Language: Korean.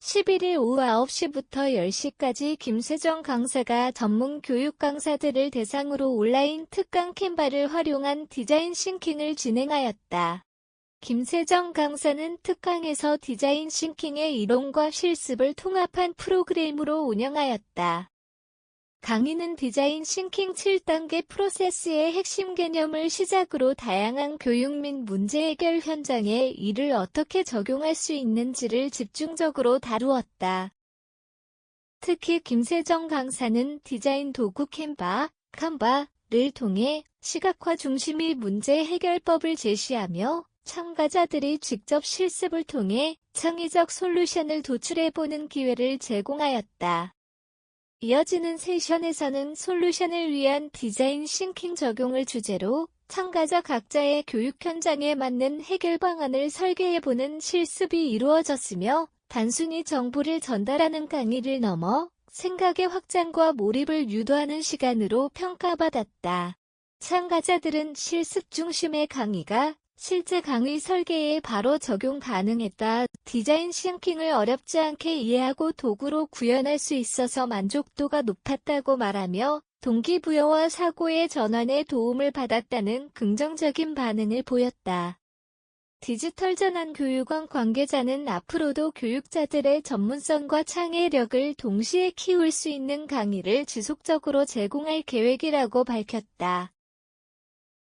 11일 오후 9시부터 10시까지 김세정 강사가 전문 교육 강사들을 대상으로 온라인 특강 캔바를 활용한 디자인 싱킹을 진행하였다. 김세정 강사는 특강에서 디자인 싱킹의 이론과 실습을 통합한 프로그램으로 운영하였다. 강의는 디자인 싱킹 7단계 프로세스의 핵심 개념을 시작으로 다양한 교육 및 문제 해결 현장에 이를 어떻게 적용할 수 있는지를 집중적으로 다루었다. 특히 김세정 강사는 디자인 도구 캔바, 칸바를 통해 시각화 중심의 문제 해결법을 제시하며 참가자들이 직접 실습을 통해 창의적 솔루션을 도출해보는 기회를 제공하였다. 이어지는 세션에서는 솔루션을 위한 디자인 싱킹 적용을 주제로 참가자 각자의 교육 현장에 맞는 해결 방안을 설계해보는 실습이 이루어졌으며 단순히 정보를 전달하는 강의를 넘어 생각의 확장과 몰입을 유도하는 시간으로 평가받았다. 참가자들은 실습 중심의 강의가 실제 강의 설계에 바로 적용 가능했다. 디자인 싱킹을 어렵지 않게 이해하고 도구로 구현할 수 있어서 만족도가 높았다고 말하며 동기부여와 사고의 전환에 도움을 받았다는 긍정적인 반응을 보였다. 디지털 전환 교육원 관계자는 앞으로도 교육자들의 전문성과 창의력을 동시에 키울 수 있는 강의를 지속적으로 제공할 계획이라고 밝혔다.